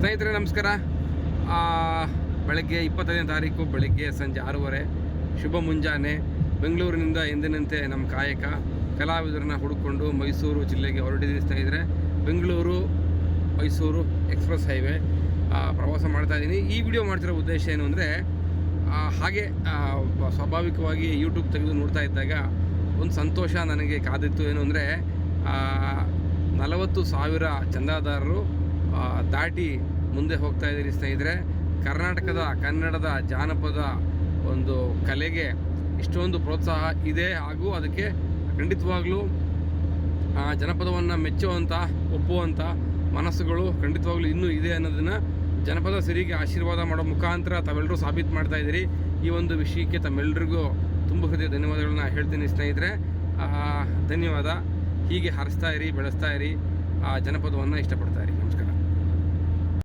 ಸ್ನೇಹಿತರೆ, ನಮಸ್ಕಾರ. ಬೆಳಗ್ಗೆ ಇಪ್ಪತ್ತೈದನೇ ತಾರೀಕು ಬೆಳಗ್ಗೆ ಸಂಜೆ ಆರೂವರೆ. ಶುಭ ಮುಂಜಾನೆ. ಬೆಂಗಳೂರಿನಿಂದ ಎಂದಿನಂತೆ ನಮ್ಮ ಕಾಯಕ, ಕಲಾವಿದರನ್ನ ಹುಡುಕೊಂಡು ಮೈಸೂರು ಜಿಲ್ಲೆಗೆ ಹೊರಟಿದ್ದೀನಿ ಸ್ನೇಹಿತರೆ. ಬೆಂಗಳೂರು ಮೈಸೂರು ಎಕ್ಸ್ಪ್ರೆಸ್ ಹೈವೇ ಪ್ರವಾಸ ಮಾಡ್ತಾಯಿದ್ದೀನಿ ಈ ವಿಡಿಯೋ ಮಾಡ್ತಿರೋ ಉದ್ದೇಶ ಏನು ಅಂದರೆ ಹಾಗೆ ಸ್ವಾಭಾವಿಕವಾಗಿ ಯೂಟ್ಯೂಬ್ ತೆಗೆದು ನೋಡ್ತಾ ಇದ್ದಾಗ ಒಂದು ಸಂತೋಷ ನನಗೆ ಕಾದಿತ್ತು. ಏನು ಅಂದರೆ ನಲವತ್ತು ಸಾವಿರ ಚಂದಾದಾರರು ದಾಟಿ ಮುಂದೆ ಹೋಗ್ತಾ ಇದ್ದೀರಿ ಸ್ನೇಹಿತರೆ. ಕರ್ನಾಟಕದ, ಕನ್ನಡದ ಜಾನಪದ ಒಂದು ಕಲೆಗೆ ಇಷ್ಟೊಂದು ಪ್ರೋತ್ಸಾಹ ಇದೆ. ಹಾಗೂ ಅದಕ್ಕೆ ಖಂಡಿತವಾಗ್ಲೂ ಜನಪದವನ್ನು ಮೆಚ್ಚುವಂಥ ಒಪ್ಪುವಂಥ ಮನಸ್ಸುಗಳು ಖಂಡಿತವಾಗ್ಲೂ ಇನ್ನೂ ಇದೆ ಅನ್ನೋದನ್ನು ಜನಪದ ಸಿರಿಗೆ ಆಶೀರ್ವಾದ ಮಾಡೋ ಮುಖಾಂತರ ತಾವೆಲ್ಲರೂ ಸಾಬೀತು ಮಾಡ್ತಾ ಇದ್ದೀರಿ. ಈ ಒಂದು ವಿಷಯಕ್ಕೆ ತಮ್ಮೆಲ್ಲರಿಗೂ ತುಂಬ ಹೃದಯ ಧನ್ಯವಾದಗಳನ್ನ ಹೇಳ್ತೀನಿ ಸ್ನೇಹಿತರೆ. ಧನ್ಯವಾದ. ಹೀಗೆ ಹರಿಸ್ತಾ ಇರಿ, ಬೆಳೆಸ್ತಾ ಇರಿ. ಆ, ಜನಪದವನ್ನು ಇಷ್ಟಪಡ್ತಾ ಇರಿ.